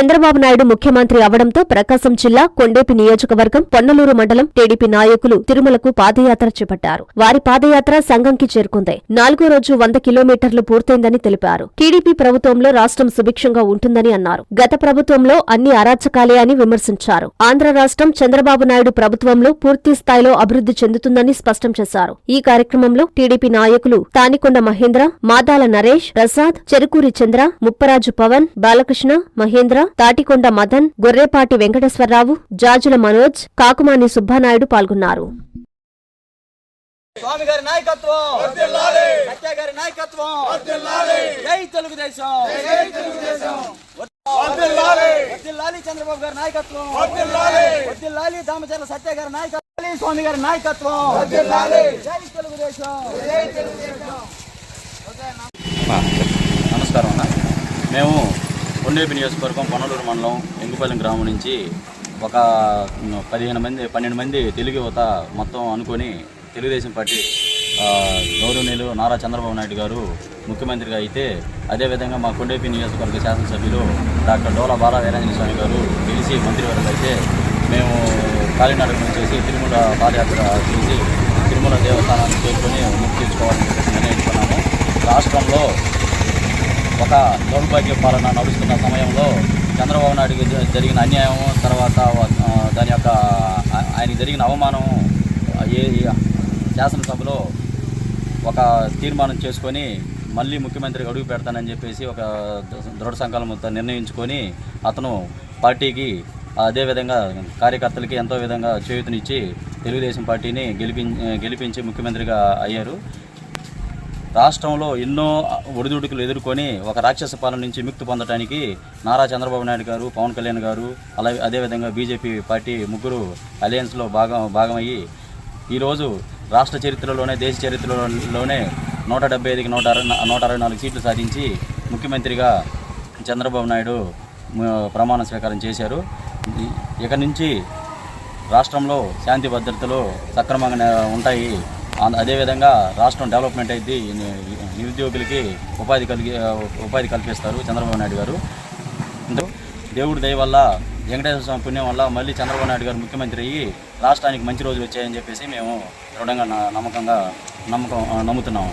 చంద్రబాబు నాయుడు ముఖ్యమంత్రి అవడంతో ప్రకాశం జిల్లా కొండేపి నియోజకవర్గం పొన్నలూరు మండలం టీడీపీ నాయకులు తిరుమలకు పాదయాత్ర చేపట్టారు. వారి పాదయాత్ర సంఘంకి చేరుకుంది. నాలుగో రోజు వంద కిలోమీటర్లు పూర్తయిందని తెలిపారు. టీడీపీ ప్రభుత్వంలో రాష్ట్రం సుభిక్షంగా ఉంటుందని అన్నారు. గత ప్రభుత్వంలో అన్ని అరాచకాలే అని విమర్శించారు. ఆంధ్ర రాష్ట్రం చంద్రబాబు నాయుడు ప్రభుత్వంలో పూర్తి స్థాయిలో అభివృద్ధి చెందుతుందని స్పష్టం చేశారు. ఈ కార్యక్రమంలో టీడీపీ నాయకులు తానికొండ మహేంద్ర మాదాల నరేష్ ప్రసాద్ చెరుకూరి చంద్ర ముప్పరాజు పవన్ బాలకృష్ణ మహేంద్ర తాటికొండ మదన్ గొర్రేపాటి వెంకటేశ్వరరావు జాజుల మనోజ్ కాకుమాని సుబ్బానాయుడు పాల్గొన్నారు. స్వామి గారి నాయకత్వం! సత్య గారి నాయకత్వం! జై తెలుగుదేశం! వర్ధిల్లాలి! చంద్రబాబు గారి నాయకత్వం! వర్ధిల్లాలి! దామచర్ల సత్య గారి నాయకత్వం! స్వామి గారి నాయకత్వం! జై తెలుగుదేశం! నమస్కారం అన్న. మేము కొండేపి నియోజకవర్గం పొన్నలూరు మండలం ఎంగుపల్లి గ్రామం నుంచి ఒక పదిహేను మంది పన్నెండు మంది తెలుగు యువత మొత్తం అనుకొని తెలుగుదేశం పార్టీ గౌరవనీయులు నారా చంద్రబాబు నాయుడు గారు ముఖ్యమంత్రిగా అయితే అదేవిధంగా మా కొండేపి నియోజకవర్గ శాసనసభ్యులు డాక్టర్ డోలా బాల వీరాంజన స్వామి గారు గెలిచి మంత్రివర్గం అయితే మేము కాలినడక చేసి తిరుమల పాదయాత్ర చేసి తిరుమల దేవస్థానాన్ని చేరుకొని ముక్తి తీర్చుకోవాలని నిర్ణయించుకున్నాము. రాష్ట్రంలో ఒక దౌర్భాగ్య పాలన నడుస్తున్న సమయంలో చంద్రబాబు నాయుడుకి జరిగిన అన్యాయం తర్వాత దాని యొక్క ఆయనకి జరిగిన అవమానం ఏ శాసనసభలో ఒక తీర్మానం చేసుకొని మళ్ళీ ముఖ్యమంత్రికి అడుగు పెడతానని చెప్పేసి ఒక దృఢ సంకల్పంతో నిర్ణయించుకొని అతను పార్టీకి అదేవిధంగా కార్యకర్తలకి ఎంతో విధంగా చేయూతనిచ్చి తెలుగుదేశం పార్టీని గెలిపి గెలిపించి ముఖ్యమంత్రిగా అయ్యారు. రాష్ట్రంలో ఎన్నో ఒడిదుడుకులు ఎదుర్కొని ఒక రాక్షస పాలన నుంచి ముక్తి పొందడానికి నారా చంద్రబాబు నాయుడు గారు పవన్ కళ్యాణ్ గారు అలాగే అదేవిధంగా బీజేపీ పార్టీ ముగ్గురు అలయన్స్లో భాగం భాగమయ్యి ఈరోజు రాష్ట్ర చరిత్రలోనే దేశ చరిత్రలోనే నూట డెబ్బై ఐదుకి నూట అరవై నూట అరవై నాలుగు సీట్లు సాధించి ముఖ్యమంత్రిగా చంద్రబాబు నాయుడు ప్రమాణ స్వీకారం చేశారు. ఇక నుంచి రాష్ట్రంలో శాంతి భద్రతలు సక్రమంగా ఉంటాయి. అదేవిధంగా రాష్ట్రం డెవలప్మెంట్ అయింది నిరుద్యోగులకి ఉపాధి కలిగి ఉపాధి కల్పిస్తారు చంద్రబాబు నాయుడు గారు. దేవుడి దయ వల్ల వెంకటేశ్వర స్వామి పుణ్యం వల్ల మళ్ళీ చంద్రబాబు నాయుడు గారు ముఖ్యమంత్రి అయ్యి రాష్ట్రానికి మంచి రోజులు వచ్చాయని చెప్పేసి మేము దృఢంగా న- నమ్మకంగా నమ్మకం నమ్ముతున్నాము.